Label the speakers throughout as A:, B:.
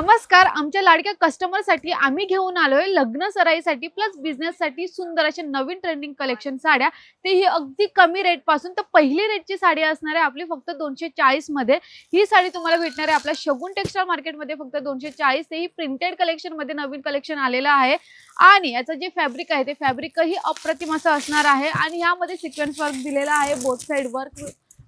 A: नमस्कार आमच्या लाडक्या कस्टमरसाठी आम्ही घेऊन आलोय लग्न सराईसाठी प्लस बिझनेससाठी सुंदर अशा नवीन ट्रेंडिंग कलेक्शन साड्या. ते ही अगदी कमी रेटपासून तर पहिली रेटची साडी असणार आहे आपली फक्त दोनशे चाळीसमध्ये. ही साडी तुम्हाला भेटणार आहे आपल्या शगुन टेक्स्टाईल मार्केटमध्ये फक्त दोनशे चाळीस. ते ही प्रिंटेड कलेक्शनमध्ये नवीन कलेक्शन आलेलं आहे. आणि याचं जे फॅब्रिक आहे ते फॅब्रिकही अप्रतिम असं असणार आहे. आणि यामध्ये सिक्वेन्स वर्क दिलेला आहे बोथ साईड वर्क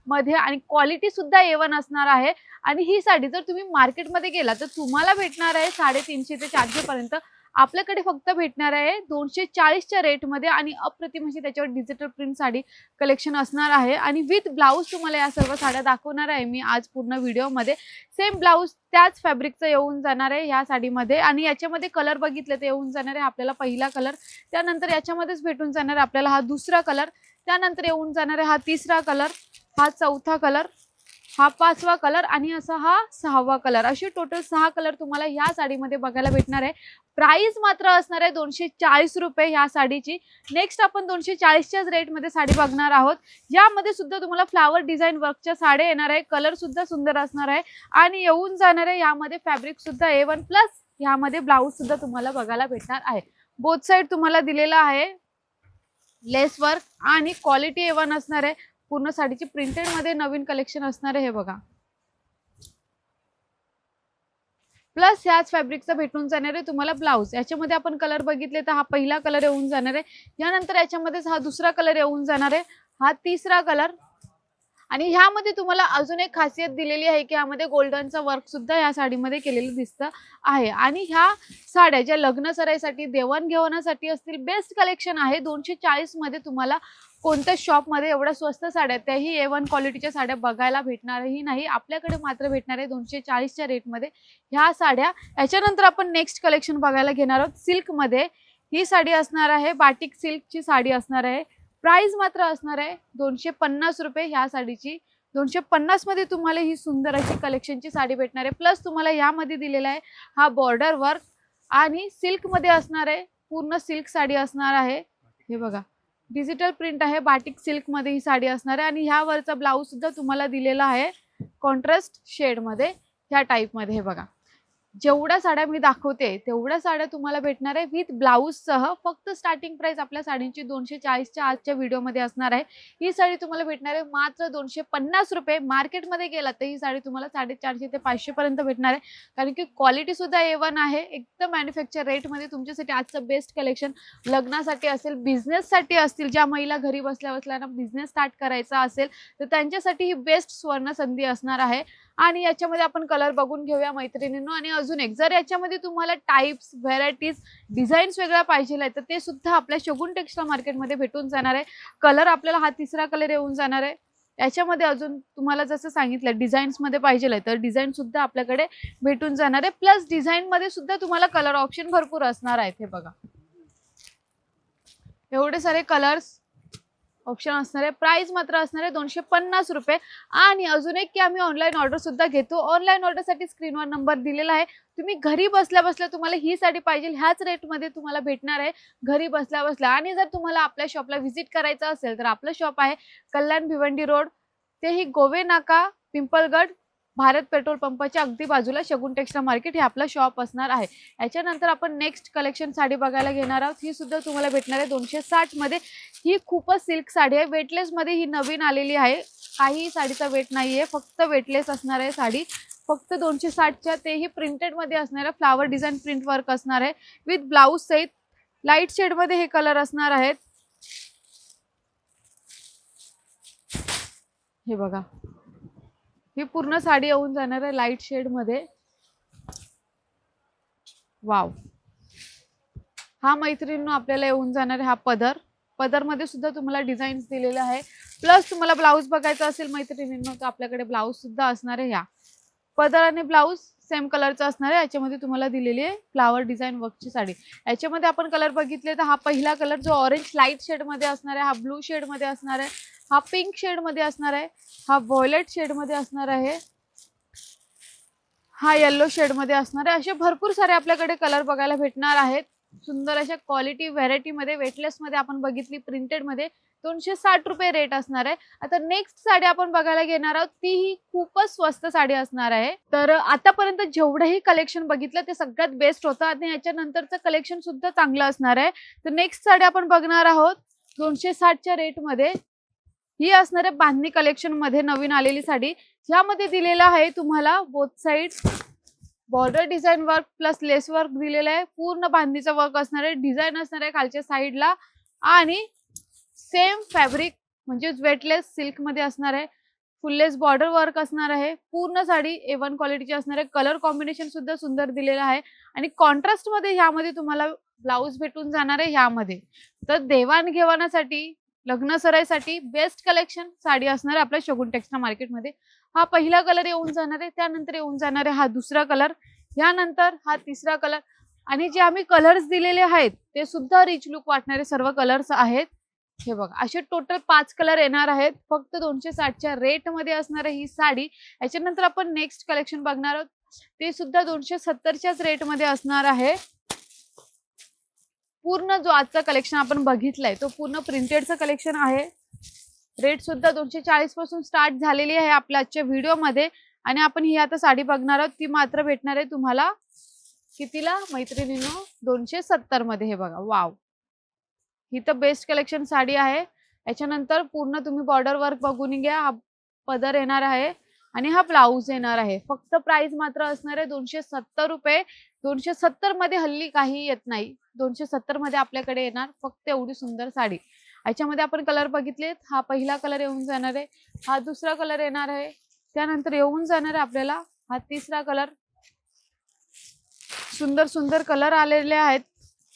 A: मध्ये आणि क्वालिटी सुद्धा एवन असणार आहे. आणि ही साडी जर तुम्ही मार्केटमध्ये गेला तर तुम्हाला भेटणार आहे साडेतीनशे ते चारशे पर्यंत आपल्याकडे फक्त भेटणार आहे दोनशे चाळीसच्या रेटमध्ये आणि अप्रतिम अशी त्याच्यावर डिजिटल प्रिंट साडी कलेक्शन असणार आहे. आणि विथ ब्लाऊज तुम्हाला या सर्व साड्या दाखवणार आहे मी आज पूर्ण व्हिडिओमध्ये सेम ब्लाऊज त्याच फॅब्रिकचं येऊन जाणार आहे या साडीमध्ये. आणि याच्यामध्ये कलर बघितले तर येऊन जाणार आहे आपल्याला पहिला कलर त्यानंतर याच्यामध्येच भेटून जाणार आहे आपल्याला हा दुसरा कलर त्यानंतर येऊन जाणार आहे हा तिसरा कलर हा चौथा कलर हा पाचवा कलर आणि असा हा सहावा कलर असे टोटल सहा कलर तुम्हाला ह्या साडीमध्ये बघायला भेटणार आहे. प्राइस मात्र असणार आहे दोनशे चाळीस रुपये ह्या साडीची. नेक्स्ट आपण दोनशे चाळीसच्याच रेटमध्ये साडी बघणार आहोत. यामध्ये सुद्धा तुम्हाला फ्लावर डिझाईन वर्कच्या साड्या येणार आहे. कलर सुद्धा सुंदर असणार आहे. आणि येऊन जाणार आहे यामध्ये फॅब्रिक सुद्धा ए वन प्लस ह्यामध्ये ब्लाऊज सुद्धा तुम्हाला बघायला भेटणार आहे. बोथ साईड तुम्हाला दिलेला आहे. लेस वर्क आणि क्वालिटी ए वन असणार आहे. पूर्ण साडीची प्रिंटेडमध्ये नवीन कलेक्शन असणार आहे हे बघा. प्लस ह्याच फॅब्रिकचा भेटून जाणार आहे तुम्हाला ब्लाऊज याच्यामध्ये आपण कलर बघितले तर हा पहिला कलर येऊन जाणार आहे. यानंतर याच्यामध्येच हा दुसरा कलर येऊन जाणार आहे. हा तिसरा कलर आणि ह्यामध्ये तुम्हाला अजून एक खासियत दिलेली आहे की यामध्ये गोल्डनचा वर्क सुद्धा या साडीमध्ये केलेलं दिसतं आहे. आणि ह्या साड्या ज्या लग्न सराईसाठी देवाणघेवाणासाठी असतील बेस्ट कलेक्शन आहे. दोनशे चाळीसमध्ये तुम्हाला कोणत्या शॉपमध्ये एवढ्या स्वस्त साड्या त्याही ए वन क्वालिटीच्या साड्या बघायला भेटणारही नाही. आपल्याकडे मात्र भेटणार आहे दोनशे चाळीसच्या रेटमध्ये ह्या साड्या याच्यानंतर आपण नेक्स्ट कलेक्शन बघायला घेणार आहोत. सिल्कमध्ये ही साडी असणार आहे बाटिक सिल्कची साडी असणार आहे. प्राइस मात्र असणार आहे दोनशे पन्नास रुपये ह्या साडीची. दोनशे पन्नासमध्ये तुम्हाला ही सुंदर अशी कलेक्शनची साडी भेटणार आहे. प्लस तुम्हाला यामध्ये दिलेला आहे हा बॉर्डर वर्क आणि सिल्कमध्ये असणार आहे. पूर्ण सिल्क साडी असणार आहे. हे बघा डिजिटल प्रिंट आहे बाटिक सिल्कमध्ये ही साडी असणार आहे आणि ह्यावरचा ब्लाऊजसुद्धा तुम्हाला दिलेला आहे. कॉन्ट्रास्ट शेडमध्ये ह्या टाईपमध्ये हे बघा. जेवढ्या साड्या मी दाखवते तेवढ्या साड्या तुम्हाला भेटणार आहे विथ ब्लाऊज सह. फक्त स्टार्टिंग प्राइस आपल्या साडींची दोनशे चाळीसच्या आजच्या व्हिडिओमध्ये असणार आहे. ही साडी तुम्हाला भेटणार आहे मात्र दोनशे पन्नास रुपये. मार्केटमध्ये गेला तर ही साडी तुम्हाला साडेचारशे ते पाचशेपर्यंत भेटणार आहे. कारण की क्वालिटी सुद्धा ए वन आहे. एकदम मॅन्युफॅक्चर रेटमध्ये तुमच्यासाठी आजचं बेस्ट कलेक्शन लग्नासाठी असेल बिझनेससाठी असतील ज्या महिला घरी बसल्या बसल्या बिझनेस स्टार्ट करायचा असेल तर त्यांच्यासाठी ही बेस्ट सुवर्ण संधी असणार आहे. आणि याच्यामध्ये आपण कलर बघून घेऊया मैत्रिणींनो. आणि अजून एक जर याच्यामध्ये तुम्हाला टाईप्स व्हेरायटीज डिझाईन्स वेगळ्या पाहिजे आहे तर ते सुद्धा आपल्या शगुन टेक्स्टाईल मार्केटमध्ये भेटून जाणार आहे. कलर आपल्याला हा तिसरा कलर येऊन जाणार आहे. याच्यामध्ये अजून तुम्हाला जसं सांगितलं डिझाईन्समध्ये पाहिजे आहे तर डिझाईन सुद्धा आपल्याकडे भेटून जाणार आहे. प्लस डिझाईन मध्ये सुद्धा तुम्हाला कलर ऑप्शन भरपूर असणार आहेत हे बघा. एवढे सारे कलर्स ऑप्शन असणार आहे प्राइस मात्र असणार आहे दोनशे पन्नास रुपये. आणि अजून एक की आम्ही ऑनलाईन ऑर्डर सुद्धा घेतो. ऑनलाईन ऑर्डरसाठी स्क्रीनवर नंबर दिलेला आहे. तुम्ही घरी बसल्या बसल्या तुम्हाला ही साडी पाहिजे. ह्याच रेटमध्ये तुम्हाला भेटणार आहे. घरी बसल्या बसल्या. आणि जर तुम्हाला आपल्या शॉपला व्हिजिट करायचं असेल तर आपलं शॉप आहे कल्याण भिवंडी रोड तेही गोवे नाका पिंपळगड भारत पेट्रोल पंपाच्या अगदी बाजूला शगुन टेक्स्टाईल मार्केट हे आपला शॉप असणार आहे. याच्यानंतर आपण नेक्स्ट कलेक्शन साडी बघायला घेणार आहोत. ही सुद्धा तुम्हाला भेटणार आहे दोनशे साठमध्ये. ही खूपच सिल्क साडी आहे. वेटलेसमध्ये ही नवीन आलेली आहे. काही साडीचा वेट नाहीये. फक्त वेटलेस असणार आहे साडी. फक्त दोनशे साठच्या तेही प्रिंटेडमध्ये असणार आहे फ्लावर डिझाईन प्रिंट वर्क असणार आहे. विथ ब्लाऊज सहित लाइट शेडमध्ये हे कलर असणार आहेत. हे बघा. ही पूर्ण साडी येऊन जाणार आहे लाइट शेडमध्ये. वाव हा मैत्रिणी आपल्याला येऊन जाणार आहे हा पदर. पदरमध्ये सुद्धा तुम्हाला डिझाईन्स दिलेले आहे. प्लस तुम्हाला ब्लाऊज बघायचा असेल मैत्रिणींनो तर आपल्याकडे ब्लाऊज सुद्धा असणार आहे ह्या. पदर आणि ब्लाऊज सेम कलरचा असणार आहे. याच्यामध्ये तुम्हाला दिलेली आहे फ्लावर डिझाईन वर्कची साडी. याच्यामध्ये आपण कलर बघितले तर हा पहिला कलर जो ऑरेंज लाइट शेडमध्ये असणार आहे हा ब्लू शेडमध्ये असणार आहे हा पिंक शेडमध्ये असणार आहे हा व्हॉयलेट शेडमध्ये असणार आहे हा येल्लो शेडमध्ये असणार आहे. असे भरपूर सारे आपल्याकडे कलर बघायला भेटणार आहेत. सुंदर अशा क्वालिटी व्हरायटी मध्ये वेटलेस मध्ये आपण बघितली प्रिंटेडमध्ये दोनशे साठ रुपये रेट असणार आहे. आता नेक्स्ट साडी आपण बघायला घेणार आहोत ती ही खूपच स्वस्त साडी असणार आहे. तर आतापर्यंत जेवढंही कलेक्शन बघितलं ते सगळ्यात बेस्ट होतं आणि याच्यानंतरचं कलेक्शन सुद्धा चांगलं असणार आहे. तर नेक्स्ट साडी आपण बघणार आहोत दोनशे साठच्या रेटमध्ये ही असणार आहे बांधणी कलेक्शनमध्ये नवीन आलेली साडी. ह्यामध्ये दिलेलं आहे तुम्हाला both side border design work plus lace work दिलेलं आहे. पूर्ण बांधणीचं वर्क असणार आहे. डिझाईन असणार आहे खालच्या साईडला आणि सेम फॅब्रिक म्हणजेच वेटलेस सिल्कमध्ये असणार आहे. फुललेस बॉर्डर वर्क असणार आहे. पूर्ण साडी ए वन क्वालिटीची असणार आहे. कलर कॉम्बिनेशन सुद्धा सुंदर दिलेलं आहे. आणि कॉन्ट्रास्टमध्ये ह्यामध्ये तुम्हाला ब्लाऊज भेटून जाणार आहे ह्यामध्ये. तर देवाणघेवाणासाठी लग्न सराईसाठी बेस्ट कलेक्शन साडी असणार आहे आपल्या शगुन टेक्स्टा मार्केटमध्ये हा पहिला कलर येऊन जाणार आहे त्यानंतर येऊन जाणार आहे हा दुसरा कलर यानंतर हा तिसरा कलर आणि जे आम्ही कलर्स दिलेले आहेत ते सुद्धा रिच लुक वाटणारे सर्व कलर्स आहेत. हे बघा असे टोटल पाच कलर येणार आहेत फक्त दोनशे साठच्या रेटमध्ये असणार आहे ही साडी. याच्यानंतर आपण नेक्स्ट कलेक्शन बघणार आहोत ते सुद्धा दोनशे सत्तरच्याच रेटमध्ये असणार आहे. पूर्ण जो आजचा कलेक्शन आपण बघितलाय तो पूर्ण प्रिंटेडचं कलेक्शन आहे. रेट सुद्धा दोनशे चाळीसपासून स्टार्ट झालेली आहे आपल्या आजच्या व्हिडिओमध्ये आणि आपण ही आता साडी बघणार आहोत. ती मात्र भेटणार आहे तुम्हाला कितीला? मैत्रिणीनो दोनशे सत्तरमध्ये. हे बघा वाव ही तर बेस्ट कलेक्शन साडी आहे. याच्यानंतर पूर्ण तुम्ही बॉर्डर वर्क बघून घ्या. हा पदर येणार आहे आणि हा ब्लाऊज येणार आहे. फक्त प्राइस मात्र असणार आहे दोनशे सत्तर रुपये. दोनशे सत्तरमध्ये हल्ली काही येत नाही. दोनशे सत्तरमध्ये आपल्याकडे येणार फक्त एवढी सुंदर साडी. याच्यामध्ये आपण कलर बघितलेत. हा पहिला कलर येऊन जाणार आहे. हा दुसरा कलर येणार आहे. त्यानंतर येऊन जाणार आहे आपल्याला हा तिसरा कलर सुंदर सुंदर कलर आलेले आहेत.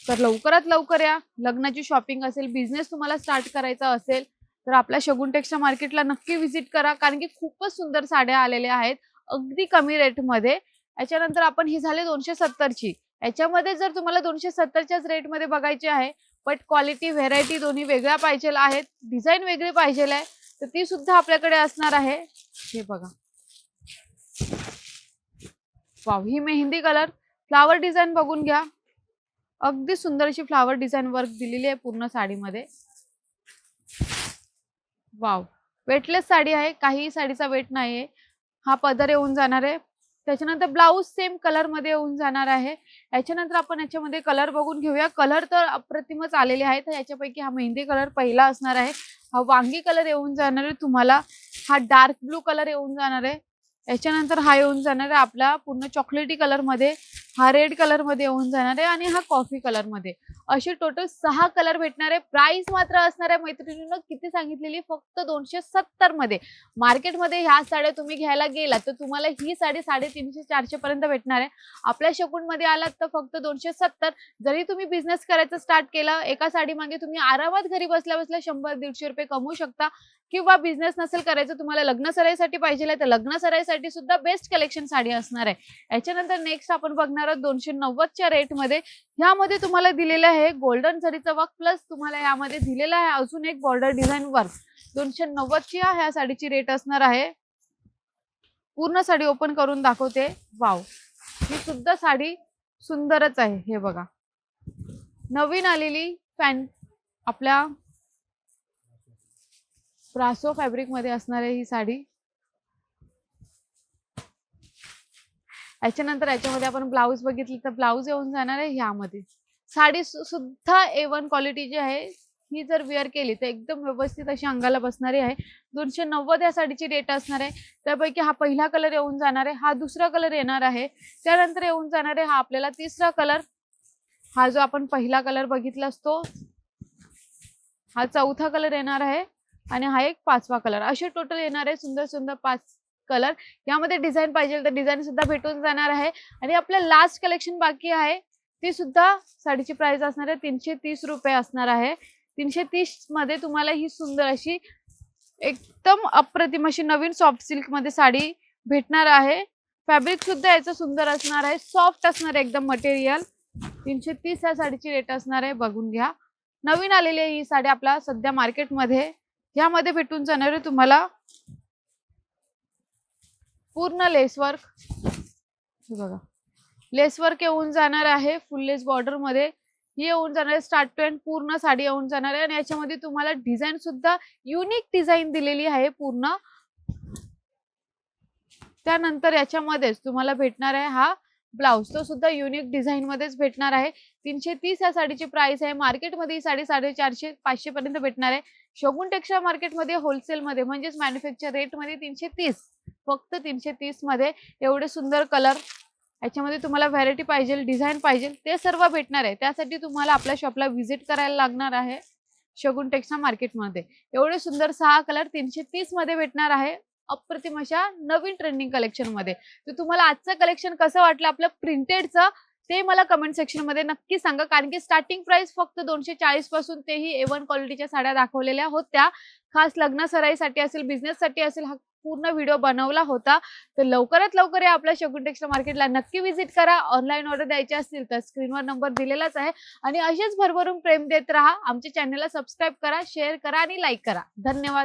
A: तर लवकरात लवकर या. लग्नाची शॉपिंग असेल बिझनेस तुम्हाला स्टार्ट करायचा असेल तर आपल्या शगुन टेक्सच्या मार्केटला नक्की व्हिजिट करा. कारण की खूपच सुंदर साड्या आलेल्या आहेत अगदी कमी रेटमध्ये याच्यानंतर आपण ही झाले दोनशे सत्तरची. याच्यामध्ये जर तुम्हाला दोनशे सत्तरच्याच रेटमध्ये बघायची आहे बट क्वालिटी व्हेरायटी दोन्ही वेगळ्या पाहिजे आहेत. डिझाईन वेगळी पाहिजे आहे तर ती सुद्धा आपल्याकडे असणार आहे. हे बघा. वाव ही मेहंदी कलर फ्लावर डिझाईन बघून घ्या. अगदी सुंदर अशी फ्लावर डिझाईन वर्क दिलेली आहे पूर्ण साडीमध्ये. वाव वेटलेस साडी आहे. काहीही साडीचा वेट नाहीये. हा पदर येऊन जाणार आहे. त्याच्यानंतर ब्लाऊज सेम कलरमध्ये येऊन जाणार आहे. याच्यानंतर आपण याच्यामध्ये कलर बघून घेऊया. कलर तर अप्रतिमच आलेले आहेत. याच्यापैकी हा मेहंदी कलर पहिला असणार आहे. हा वांगी कलर येऊन जाणार आहे तुम्हाला. हा डार्क ब्लू कलर येऊन जाणार आहे. याच्यानंतर हा येऊन जाणार आहे आपला पूर्ण चॉकलेटी कलरमध्ये. हा रेड कलरमध्ये येऊन जाणार आहे आणि हा कॉफी कलरमध्ये. असे टोटल सहा कलर भेटणार आहे. प्राइस मात्र असणार आहे मैत्रिणीनं किती सांगितलेली? फक्त दोनशे सत्तरमध्ये. मार्केटमध्ये ह्या साड्या तुम्ही घ्यायला गेलात तर तुम्हाला ही साडी साडेतीनशे चारशे पर्यंत भेटणार आहे. आपल्या शकूनमध्ये आलात तर फक्त दोनशे सत्तर. जरी तुम्ही बिझनेस करायचं स्टार्ट केलं एका साडी मागे तुम्ही आरामात घरी बसल्या बसल्या शंभर दीडशे रुपये कमवू शकता. किंवा बिझनेस नसेल करायचं तुम्हाला लग्न सराईसाठी पाहिजे तर लग्न सराईसाठी सुद्धा बेस्ट कलेक्शन साडी असणार आहे. याच्यानंतर नेक्स्ट आपण बघणार आहोत? दोनशे नव्वदच्या रेटमध्ये ह्यामध्ये तुम्हाला दिलेलं आहे गोल्डन जरीचा वर्क प्लस तुम्हाला यामध्ये दिलेला आहे अजून एक बॉर्डर डिझाईन वर्क दोनशे नव्वदची ह्या साडीची रेट असणार आहे. पूर्ण साडी ओपन करून दाखवते. वाव ही सुद्धा साडी सुंदरच आहे हे बघा. नवीन आलेली फॅन आपल्या ब्रासो फॅब्रिकमध्ये असणार आहे ही साडी. याच्यानंतर याच्यामध्ये आपण ब्लाऊज बघितलं तर ब्लाऊज येऊन जाणार आहे ह्यामध्ये. साडी सुद्धा ए वन क्वालिटी जी आहे ही जर वेअर केली तर एकदम व्यवस्थित अशी अंगाला बसणारी आहे. दोनशे नव्वद या साडीची रेट असणार आहे. त्यापैकी हा पहिला कलर येऊन जाणार आहे हा दुसरा कलर येणार आहे. त्यानंतर येऊन जाणार आहे हा आपल्याला तिसरा कलर हा जो आपण पहिला कलर बघितला असतो हा चौथा कलर येणार आहे. आणि हा एक पाचवा कलर असे टोटल येणार आहे सुंदर सुंदर पाच कलर. यामध्ये डिझाईन पाहिजे तर डिझाईन सुद्धा भेटून जाणार आहे. आणि आपलं लास्ट कलेक्शन बाकी आहे. ती सुद्धा साडीची प्राइस असणार आहे तीनशे तीस रुपये असणार आहे. तीनशे तीसमध्ये तुम्हाला ही सुंदर अशी एकदम अप्रतिम अशी नवीन सॉफ्ट सिल्कमध्ये साडी भेटणार आहे. फॅब्रिक सुद्धा याचं सुंदर असणार आहे. सॉफ्ट असणार आहे एकदम मटेरियल तीनशे तीस या साडीची रेट असणार आहे. बघून घ्या. नवीन आलेली आहे ही साडी आपला सध्या मार्केटमध्ये यामध्ये भेटून जाणार आहे तुम्हाला पूर्ण लेस वर्क हे बघा. लेस वर्क येऊन जाणार आहे फुल लेस बॉर्डरमध्ये. ही येऊन जाणार आहे स्टार्ट टू एंड पूर्ण साडी येऊन जाणार आहे. आणि याच्यामध्ये तुम्हाला डिझाईन सुद्धा युनिक डिझाईन दिलेली आहे पूर्ण. त्यानंतर याच्यामध्येच तुम्हाला भेटणार आहे हा ब्लाऊज तो सुद्धा युनिक डिझाईन मध्येच भेटणार आहे. तीनशे तीस या साडीची प्राइस आहे. मार्केटमध्ये ही साडी साडेचारशे पाचशे पर्यंत भेटणार आहे. शोगुन टेक्स्टाईल मार्केटमध्ये होलसेलमध्ये म्हणजेच मॅन्युफॅक्चर रेटमध्ये तीनशे तीस फक्त तीनशे तीसमध्ये एवढे सुंदर कलर याच्यामध्ये तुम्हाला व्हॅरायटी पाहिजे डिझाईन पाहिजे ते सर्व भेटणार आहे. त्यासाठी तुम्हाला आपल्या शॉपला व्हिजिट करायला लागणार आहे. शगुन टेक्सा मार्केटमध्ये. एवढे सुंदर सहा कलर तीनशे तीसमध्ये भेटणार आहे. अप्रतिम अशा नवीन ट्रेंडिंग कलेक्शनमध्ये. तर तुम्हाला आजचं कलेक्शन कसं वाटलं? आपलं प्रिंटेडचं ते मला कमेंट सेक्शनमध्ये नक्की सांगा. कारण की स्टार्टिंग प्राइस फक्त दोनशे चाळीसपासून तेही ए वन क्वालिटीच्या साड्या दाखवलेल्या होत्या. खास लग्न सराईसाठी असेल बिझनेससाठी असेल हा पूर्ण व्हिडिओ बनवला होता. तर लवकरात लवकर या आपल्या शगुन टेक्स्टाईल मार्केटला नक्की व्हिजिट करा. ऑनलाईन ऑर्डर द्यायची असतील तर स्क्रीनवर नंबर दिलेलाच आहे. आणि असेच भरभरून प्रेम देत राहा. आमच्या चॅनलला सबस्क्राईब करा शेअर करा आणि लाईक करा. धन्यवाद.